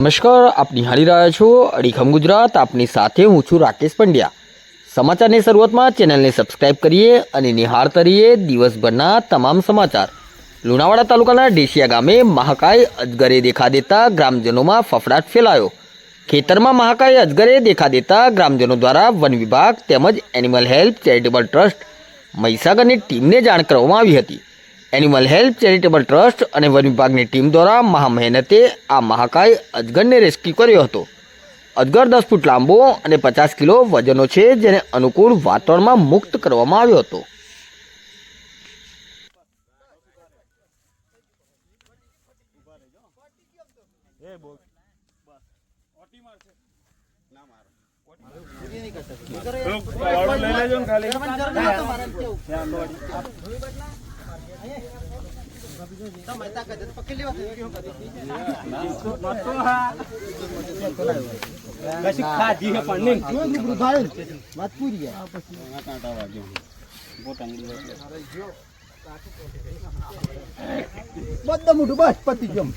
નમસ્કાર, આપ નિહાળી રહ્યા છો અડીખમ ગુજરાત. આપની સાથે હું છું રાકેશ પંડ્યા. સમાચારની શરૂઆતમાં ચેનલને સબસ્ક્રાઇબ કરીએ અને નિહાળતા રહીએ દિવસભરના તમામ સમાચાર. લુણાવાડા તાલુકાના ડેશિયા ગામે મહાકાય અજગરે દેખા દેતા ગ્રામજનોમાં ફફડાટ ફેલાયો. ખેતરમાં મહાકાય અજગરે દેખા દેતા ગ્રામજનો દ્વારા વન વિભાગ તેમજ એનિમલ હેલ્પ ચેરિટેબલ ટ્રસ્ટ મહીસાગરની ટીમને જાણ કરવામાં આવી હતી. એનિમલ હેલ્પ ચેરિટેબલ ટ્રસ્ટ અને વન વિભાગની ટીમ દ્વારા મહા મહેનતે આ મહાકાય અજગરને રેસ્ક્યુ કર્યો હતો. અજગર દસ ફૂટ લાંબો અને પચાસ કિલો વજનનો છે જેને અનુકૂળ વાતાવરણમાં મુક્ત કરવામાં આવ્યો હતો. ને બધા મોટું બસ પતી ગયું